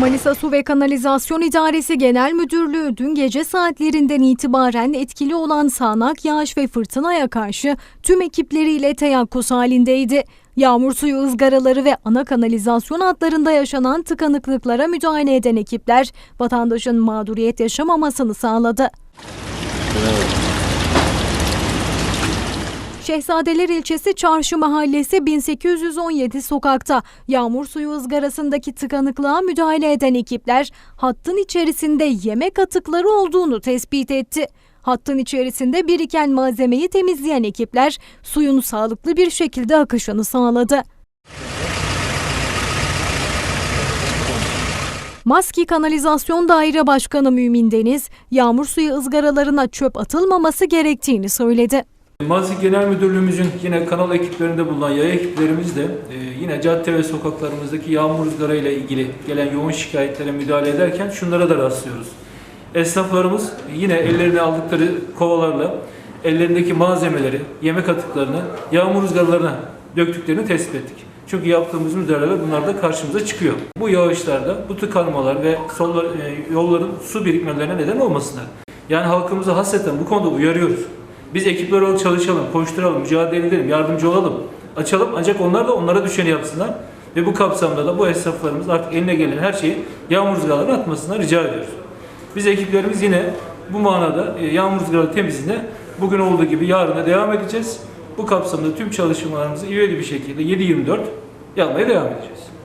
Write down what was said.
Manisa Su ve Kanalizasyon İdaresi Genel Müdürlüğü dün gece saatlerinden itibaren etkili olan sağanak yağış ve fırtınaya karşı tüm ekipleriyle teyakkuz halindeydi. Yağmur suyu ızgaraları ve ana kanalizasyon hatlarında yaşanan tıkanıklıklara müdahale eden ekipler vatandaşın mağduriyet yaşamamasını sağladı. Şehzadeler ilçesi Çarşı Mahallesi 1817 sokakta yağmur suyu ızgarasındaki tıkanıklığa müdahale eden ekipler hattın içerisinde yemek atıkları olduğunu tespit etti. Hattın içerisinde biriken malzemeyi temizleyen ekipler suyun sağlıklı bir şekilde akışını sağladı. Maski Kanalizasyon Daire Başkanı Mümin Deniz, yağmur suyu ızgaralarına çöp atılmaması gerektiğini söyledi. Mazi Genel Müdürlüğümüzün yine kanal ekiplerinde bulunan yaya ekiplerimiz de e, yine cadde ve sokaklarımızdaki yağmur rüzgarı ile ilgili gelen yoğun şikayetlere müdahale ederken şunlara da rastlıyoruz. Esnaflarımız yine ellerine aldıkları kovalarla ellerindeki malzemeleri, yemek atıklarını yağmur rüzgarlarına döktüklerini tespit ettik. Çünkü yaptığımız müdahaleler bunlar da karşımıza çıkıyor. Bu yağışlarda bu tıkanmalar ve sollar, e, yolların su birikmelerine neden olmasınlar. Yani halkımızı hasreten bu konuda uyarıyoruz. Biz ekipler olarak çalışalım, koşturalım, mücadele edelim, yardımcı olalım, açalım. Ancak onlar da onlara düşeni yapsınlar. Ve bu kapsamda da bu esnaflarımız artık eline gelen her şeyi yağmur rüzgarlarına atmasına rica ediyoruz. Biz ekiplerimiz yine bu manada e, yağmur rüzgarı temizliğine bugün olduğu gibi yarın da devam edeceğiz. Bu kapsamda tüm çalışmalarımızı ivedi bir şekilde 7-24 yapmaya devam edeceğiz.